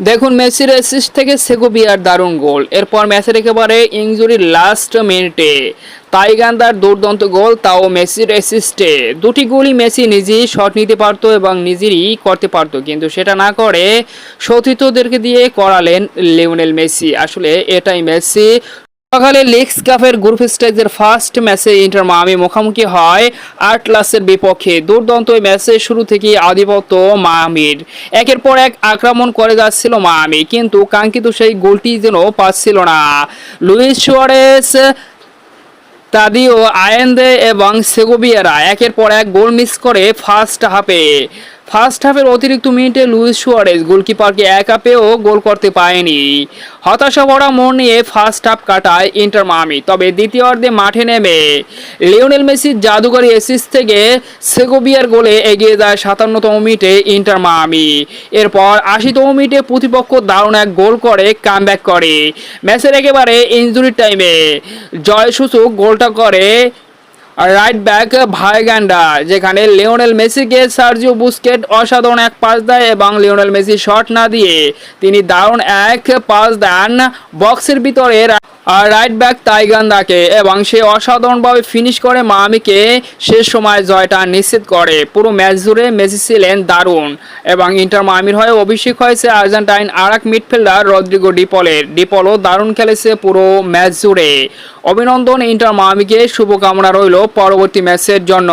দেখুন মেসির অ্যাসিস্ট থেকে সেগোবিয়ার দারুণ গোল। এরপর ম্যাচের একেবারে ইঞ্জুরির লাস্ট মিনিটে তাইগান্দার দুর্দান্ত গোল, তাও মেসির অ্যাসিস্টে দুটি গোলই মেসি নিজেই শট নিতে পারত এবং নিজেরই করতে পারত, কিন্তু সেটা না করে সতীর্থদেরকে দিয়ে করালেন লিওনেল মেসি। আসলে এটাই মেসি। সকালে লিগস কাপের গ্রুপ স্টেজের ফার্স্ট ম্যাচে ইন্টার মামি মুখোমুখি হয়। আটলাসের বিপক্ষে দুর্দান্ত এই ম্যাচের শুরু থেকেই আধিপত্য মামির একের পর এক আক্রমণ করে যাচ্ছিল মামি কিন্তু কাঙ্ক্ষিত সেই গোলটি যেন পাচ্ছিল না। লুইস সুয়ারেস তাদিও আয়েন্দে এবং সেগোবিয়ারা একের পর এক গোল মিস করে ফার্স্ট হাফে ফার্স্ট হাফের অতিরিক্ত মিনিটে লুইস সুয়ারেজ গোলকিপারকে একা পেয়েও গোল করতে পারেনি। হতাশা ভরা মন নিয়ে ফার্স্ট হাফ কাটায় ইন্টার মামি তবে দ্বিতীয়ার্ধে মাঠে নেমে লিওনেল মেসির জাদুকরী এসিস থেকে সেগোবিয়ার গোলে এগিয়ে যায় সাতান্নতম মিনিটে ইন্টার মামি এরপর আশিতম মিনিটে প্রতিপক্ষ দারুণ এক গোল করে কামব্যাক করে। ম্যাচের একেবারে ইঞ্জুরি টাইমে জয়সূচক গোলটা করে রাইট ব্যাক ভাইগান্ডা যেখানে লিওনেল মেসিকে সার্জিও বুস্কেট অসাধারণ এক পাস দেয় এবং লিওনেল মেসি শট না দিয়ে তিনি দারুণ এক পাস দেন বক্সের ভিতরে রাইট ব্যাক তাইগান্দাকে এবং সে অসাধারণভাবে ফিনিশ করে মামিকে শেষ সময় জয়টা নিশ্চিত করে। পুরো ম্যাচ জুড়ে মেসি ছিলেন দারুণ। এবং ইন্টার মামির হয়ে অভিষেক হয়েছে আর্জেন্টাইন আর এক মিডফিল্ডার রদ্রিগো ডিপলের। ডিপলও দারুণ খেলেছে পুরো ম্যাচ জুড়ে। অভিনন্দন ইন্টার মামিকে, শুভকামনা রইল পরবর্তী ম্যাচের জন্য।